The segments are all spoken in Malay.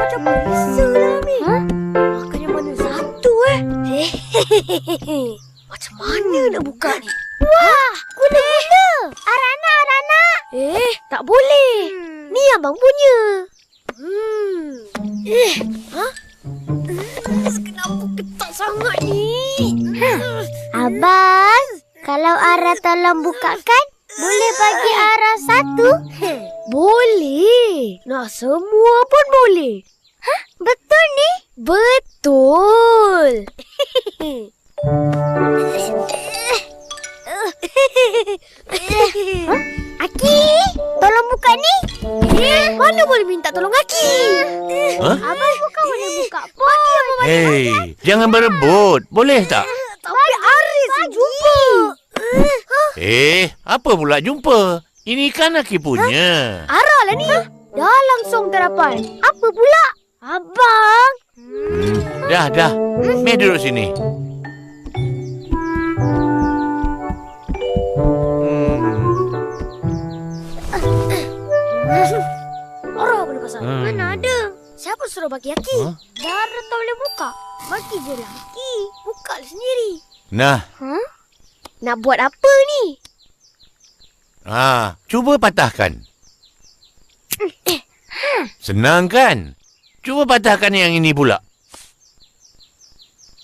macam hmm. bisa lah ni ha? Makan mana satu eh Macam mana nak buka ni Wah eh. gula-gula Arana Arana Eh tak boleh hmm. Ni abang punya hmm. Eh ha? Hmm, Kenapa ketat sangat ni ha. Abang Kalau Ara tolong bukakan Boleh bagi Ara satu nak semua pun boleh. Betul ni? Betul. Aki, tolong buka ni. Eh, mana boleh minta tolong Aki? Ha? Abang bukan boleh buka pun. Hei, jangan berebut. Boleh tak? Tapi Aris jumpa. Eh, apa pula jumpa? Ini kan Aki punya. Ara lah ni. Dah langsung terdapat. Apa pula? Abang. Hmm, dah, dah. Meh duduk sini. Hmm. Ara boleh pasang. Hmm. Mana ada? Siapa suruh bagi Aki? Ha? Dara tak boleh buka. Bagi je lah. Aki, buka lah sendiri. Nah, Nak buat apa ni? ha, cuba patahkan. Senang kan? Cuba patahkan yang ini pula.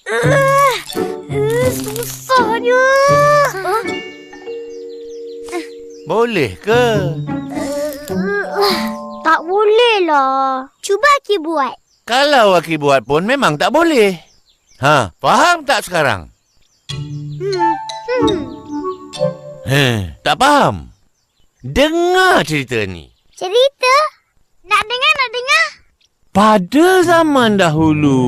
Eh, susahnya. Boleh ke? Tak boleh lah. Cuba Aki buat. Kalau Aki buat pun memang tak boleh. Ha, faham tak sekarang? Hmm. Heh, tak faham. Dengar cerita ni. Cerita? Nak dengar, nak dengar. Pada zaman dahulu,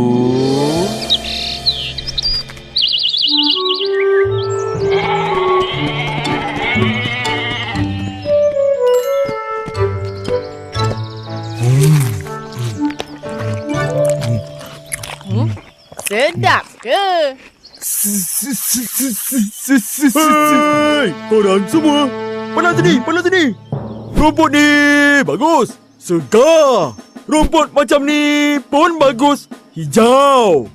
Sedap ke? Hei, korang semua. Pandang sini, pandang sini. Rumput ni bagus. Segar. Rumput macam ni pun bagus. Hijau.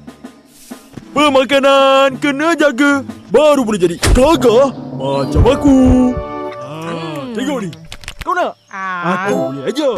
Pemakanan kena jaga. Baru boleh jadi gagah macam aku. Ah, tengok ni. Kau nak? Aku boleh aja.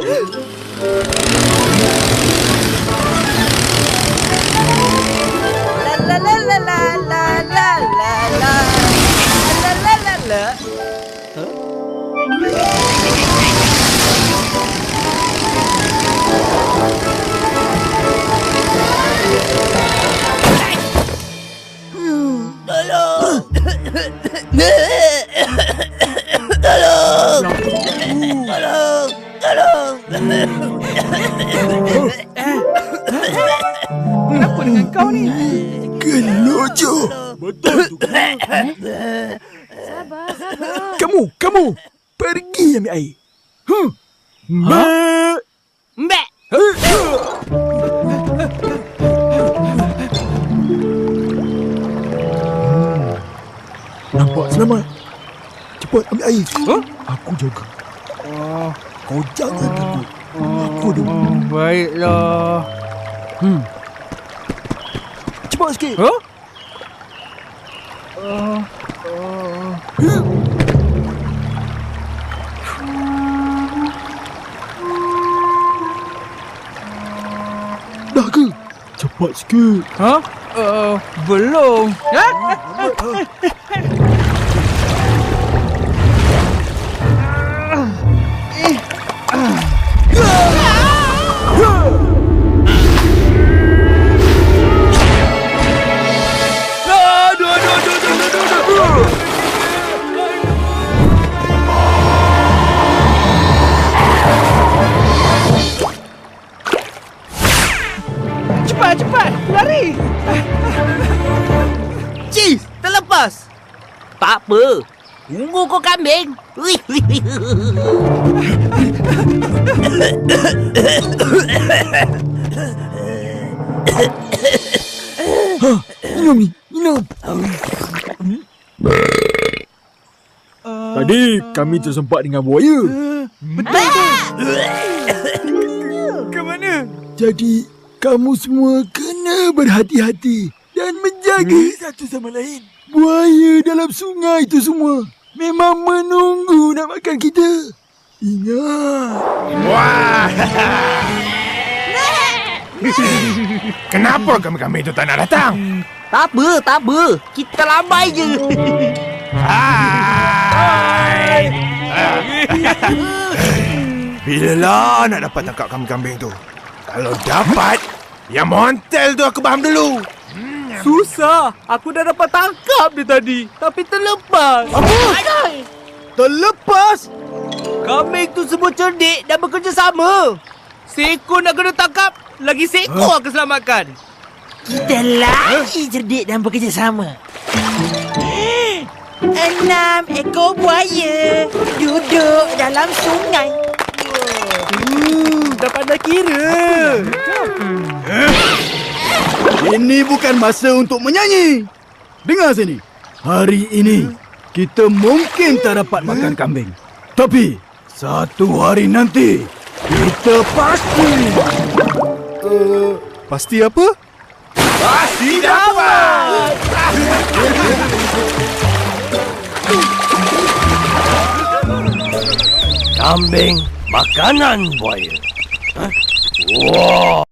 Kamu, kamu. Pergi ambil air. Hmm. Mbak. Mbak Nampak selamat. Cepat ambil air. Huh? Aku jaga. Oh, Kau jangan takut. Aku ada. oh baiklah Cepat sikit. Huh? Oh. Dah ke? Cepat sikit. Ha? Uh, belum Ha? Tak apa. Tunggu kau kambing. Minum ni, minum. Tadi kami tersempat dengan buaya. Ke mana? Jadi kamu semua kena berhati-hati. dan menjaga satu sama lain. Buaya dalam sungai itu semua memang menunggu nak makan kita. Ingat. Wah. Kenapa kambing-kambing itu tak nak datang? Tak apa, tak apa. Kita lambai je. Hai. Bilalah nak dapat tangkap kambing-kambing tu? Kalau dapat, yang montel tu aku faham dulu. Susah. Aku dah dapat tangkap dia tadi. Tapi terlepas. Apa? Terlepas? Kambing tu semua cerdik dan bekerjasama. Seekor nak kena tangkap, lagi seekor akan selamatkan. Kita lagi cerdik dan bekerjasama. Enam ekor buaya duduk dalam sungai. Hmm, dah pandai kira. Ini bukan masa untuk menyanyi. Dengar sini. Hari ini kita mungkin tak dapat makan kambing. Tapi satu hari nanti kita pasti. Uh, pasti apa? Pasti dapat. Kambing makanan buaya. Wah.